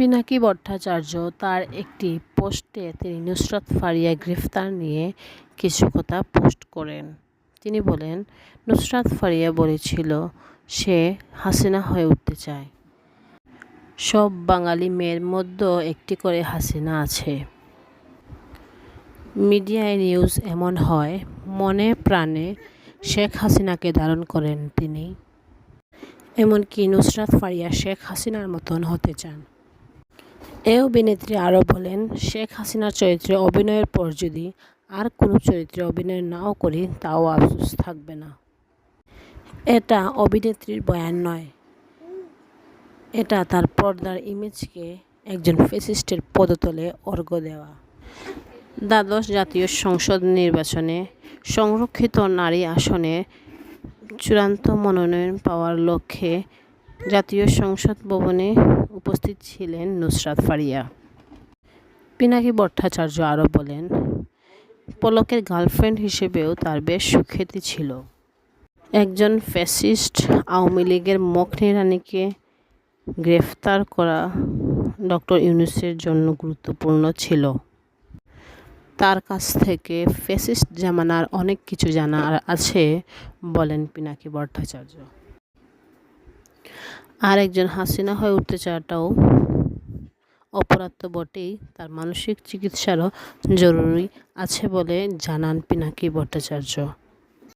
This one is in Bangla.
পিনাকি ভট্টাচার্য তার একটি পোস্টে তিনি নুসরাত ফারিয়া গ্রেফতার নিয়ে কিছু কথা পোস্ট করেন। তিনি বলেন, নুসরাত ফারিয়া বলেছিল, সে হাসিনা হয়ে উঠতে চায়। সব বাঙালি মেয়ের মধ্যেও একটি করে হাসিনা আছে। মিডিয়ায় নিউজ এমন হয়, মনে প্রাণে শেখ হাসিনাকে ধারণ করেন তিনি। এমনকি নুসরাত ফারিয়া শেখ হাসিনার মতন হতে চান। এ অভিনেত্রী আরও বলেন শেখ হাসিনার চরিত্রে অভিনয়ের পর যদি আর কোনো চরিত্রে অভিনয় নাও করি, তাও আফসোস থাকবে না। এটা অভিনেত্রীর বয়ান নয়। এটা তার পর্দার ইমেজকে একজন ফেসিস্টের পদতলে অর্ঘ্য দেওয়া। দ্বাদশ জাতীয় সংসদ নির্বাচনে সংরক্ষিত নারী আসনে চূড়ান্ত মনোনয়ন পাওয়ার লক্ষ্যে জাতীয় সংসদ ভবনে উপস্থিত ছিলেন নুসরাত ফারিয়া। পিনাকি ভট্টাচার্য আরও বলেন, পলকের গার্লফ্রেন্ড হিসেবেও তার বেশ সুখ্যাতি ছিল। একজন ফ্যাসিস্ট আওয়ামী লীগের মখনী রানীকে গ্রেফতার করা ডক্টর ইউনুসের জন্য গুরুত্বপূর্ণ ছিল। তার কাছ থেকে ফ্যাসিস্ট জামানার অনেক কিছু জানার আছে, বলেন পিনাকি ভট্টাচার্য। আর একজন হাসিনা হয়ে উঠতে চাওয়াটাও অপরাধ তো বটেই, তার মানসিক চিকিৎসারও জরুরি আছে বলে জানান পিনাকি ভট্টাচার্য।